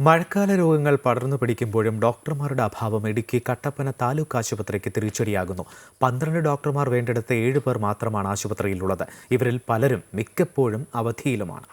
മഴക്കാല രോഗങ്ങൾ പടർന്നു പിടിക്കുമ്പോഴും ഡോക്ടർമാരുടെ അഭാവം ഇടുക്കി കട്ടപ്പന താലൂക്ക് ആശുപത്രിക്ക് തിരിച്ചടിയാകുന്നു. പന്ത്രണ്ട് ഡോക്ടർമാർ വേണ്ടെടുത്ത ഏഴ് പേർ മാത്രമാണ് ആശുപത്രിയിലുള്ളത്. ഇവരിൽ പലരും മിക്കപ്പോഴും അവധിയിലുമാണ്.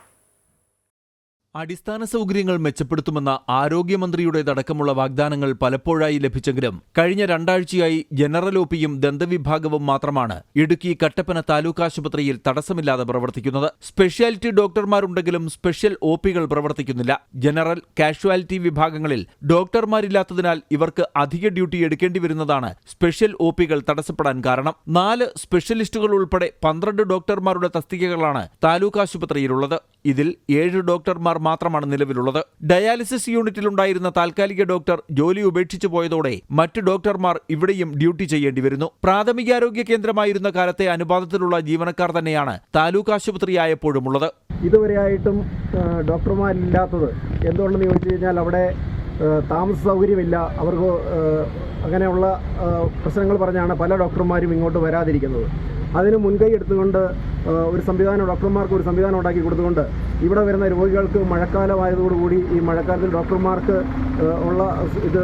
അടിസ്ഥാന സൗകര്യങ്ങൾ മെച്ചപ്പെടുത്തുമെന്ന ആരോഗ്യമന്ത്രിയുടേതടക്കമുള്ള വാഗ്ദാനങ്ങൾ പലപ്പോഴായി ലഭിച്ചെങ്കിലും കഴിഞ്ഞ രണ്ടാഴ്ചയായി ജനറൽ ഒ പിയും ദന്തവിഭാഗവും മാത്രമാണ് ഇടുക്കി കട്ടപ്പന താലൂക്ക് ആശുപത്രിയിൽ തടസ്സമില്ലാതെ പ്രവർത്തിക്കുന്നത്. സ്പെഷ്യാലിറ്റി ഡോക്ടർമാരുണ്ടെങ്കിലും സ്പെഷ്യൽ ഒ പ്രവർത്തിക്കുന്നില്ല. ജനറൽ കാഷ്വാലിറ്റി വിഭാഗങ്ങളിൽ ഡോക്ടർമാരില്ലാത്തതിനാൽ ഇവർക്ക് അധിക ഡ്യൂട്ടി എടുക്കേണ്ടി വരുന്നതാണ് സ്പെഷ്യൽ ഒ പികൾ തടസ്സപ്പെടാൻ കാരണം. നാല് സ്പെഷ്യലിസ്റ്റുകൾ ഉൾപ്പെടെ പന്ത്രണ്ട് ഡോക്ടർമാരുടെ തസ്തികകളാണ് താലൂക്ക് ആശുപത്രിയിലുള്ളത്. ഇതിൽ ഏഴ് ഡോക്ടർമാർ മാത്രമാണ് നിലവിലുള്ളത്. ഡയാലിസിസ് യൂണിറ്റിലുണ്ടായിരുന്ന താൽക്കാലിക ഡോക്ടർ ജോലി ഉപേക്ഷിച്ചു പോയതോടെ മറ്റ് ഡോക്ടർമാർ ഇവിടെയും ഡ്യൂട്ടി ചെയ്യേണ്ടി വരുന്നു. പ്രാഥമികാരോഗ്യ കേന്ദ്രമായിരുന്ന കാലത്തെ അനുപാതത്തിലുള്ള ജീവനക്കാർ തന്നെയാണ് താലൂക്ക് ആശുപത്രിയായപ്പോഴുമുള്ളത്. ഇതുവരെയായിട്ടും ഡോക്ടർമാരില്ലാത്തത് എന്തുകൊണ്ടെന്ന് ചോദിച്ചു കഴിഞ്ഞാൽ അവിടെ താമസ സൗകര്യമില്ല. അവർക്ക് അങ്ങനെയുള്ള പ്രശ്നങ്ങൾ പറഞ്ഞാണ് പല ഡോക്ടർമാരും ഇങ്ങോട്ട് വരാതിരിക്കുന്നത്. അതിന് മുൻകൈ എടുത്തുകൊണ്ട് ഒരു സംവിധാനം ഡോക്ടർമാർക്ക് ഒരു സംവിധാനം ഉണ്ടാക്കി കൊടുത്തുകൊണ്ട് ഇവിടെ വരുന്ന രോഗികൾക്ക് മഴക്കാലമായതോടുകൂടി ഈ മഴക്കാലത്തിൽ ഡോക്ടർമാർക്ക് ഉള്ള ഇത്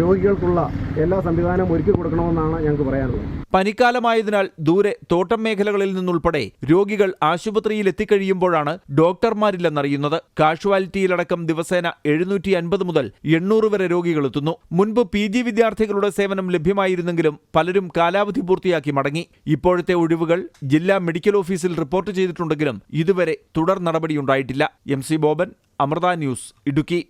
രോഗികൾക്കുള്ള എല്ലാ സംവിധാനവും ഒരുക്കി കൊടുക്കണമെന്നാണ് ഞങ്ങൾക്ക് പറയാനുള്ളത്. പനിക്കാലമായതിനാൽ ദൂരെ തോട്ടം മേഖലകളിൽ നിന്നുൾപ്പെടെ രോഗികൾ ആശുപത്രിയിൽ എത്തിക്കഴിയുമ്പോഴാണ് ഡോക്ടർമാരില്ലെന്നറിയുന്നത്. കാഷ്വാലിറ്റിയിലടക്കം ദിവസേന എഴുന്നൂറ്റി അൻപത് മുതൽ എണ്ണൂറ് വരെ രോഗികൾ എത്തുന്നു. മുൻപ് പി ജി വിദ്യാർത്ഥികളുടെ സേവനം ലഭ്യമായിരുന്നെങ്കിലും പലരും കാലാവധി പൂർത്തിയാക്കി മടങ്ങി. ഇപ്പോഴത്തെ ഒഴിവുകൾ ജില്ലാ മെഡിക്കൽ ഓഫീസിൽ റിപ്പോർട്ട് ചെയ്തിട്ടുണ്ടെങ്കിലും ഇതുവരെ തുടർ നടപടിയുണ്ടായിട്ടില്ല M C Boban Amrita news Idukki.